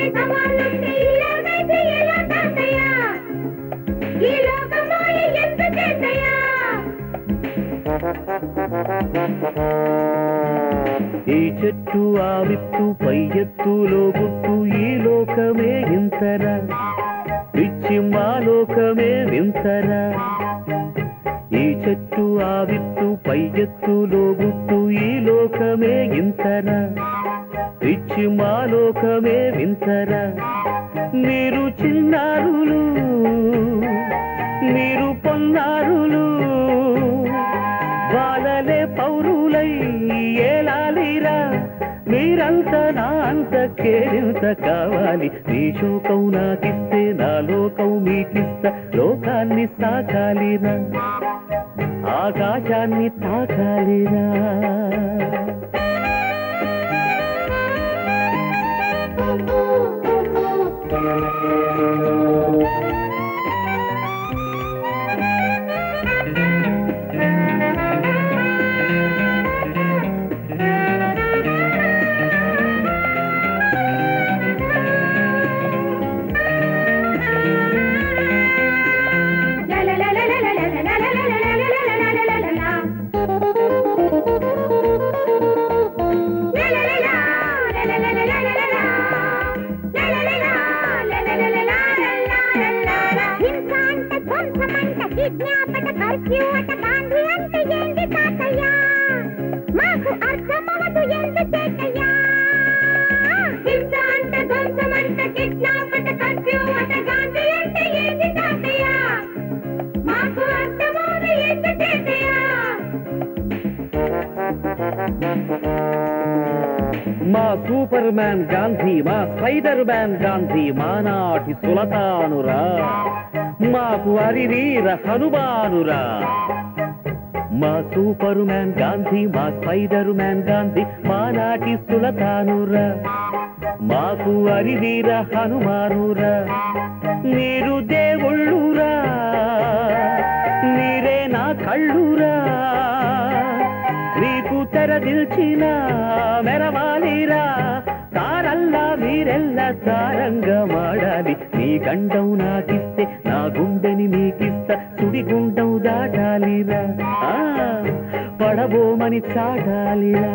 ఈ చెట్టు ఆ విత్తు పై ఎత్తులో గుట్టు ఈ లోకమే ఇంతరా. పిచ్చి మా లోకమే వింతరా. ఈ చెట్టు ఆ విత్తు పై ఎత్తులో గుట్టు ఈ లోకమే ఇంతరా. పిచ్చి మా లోకమే వింతరా? మీరు చిన్నారులు మీరు పొన్నారులు. వాళ్ళలే పౌరులై ఏలాలిరా? మీరంత నా అంత కేరింత కావాలి. మీ శోకం నాకిస్తే నా లోకం మీకిస్తా. లోకాన్ని సాకాలిరా. ఆకాశాన్ని తాకాలిరా. Música జ్ఞాపక కర్ఫ్యూ అట గాంధీ అంటే ఏంటి తాతయ్య? మాకు అర్థమవదు ఎందు చేతయ్య హింస అంట ధ్వంసమంట కిడ్నాపట కర్ఫ్యూ అట గాంధీ అంటే ఏంటి తాతయ్య? మాకు అర్థమవదు ఎందు చేతయ్య మా సూపర్ మ్యాన్ గాంధీ మా స్పైడర్ మ్యాన్ గాంధీ మానాటి సులతానురా. మాకు అరివీర హనుమానురా. మా సూపర్ మ్యాన్ గాంధీ మా స్పైడర్ మ్యాన్ గాంధీ మా నాటి సులతానురా. మాకు అరివీర హనుమానురా. మీరు దేవుళ్ళురా. మీరే నా కళ్ళురా. మీకు తెరదిల్చిన మెరవాలిరా. తారల్లా మీరెల్లా తారంగా మాడాలి నీ గండం నాకిస్తే మీకిస్తా గుండం దాటాలిరా పడబోమని చాటాలిరా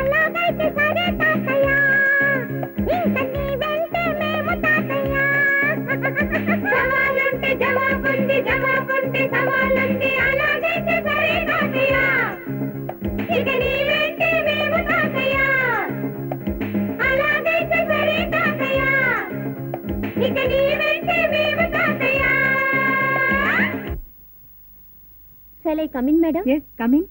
Shall I come in, madam? Yes, come in.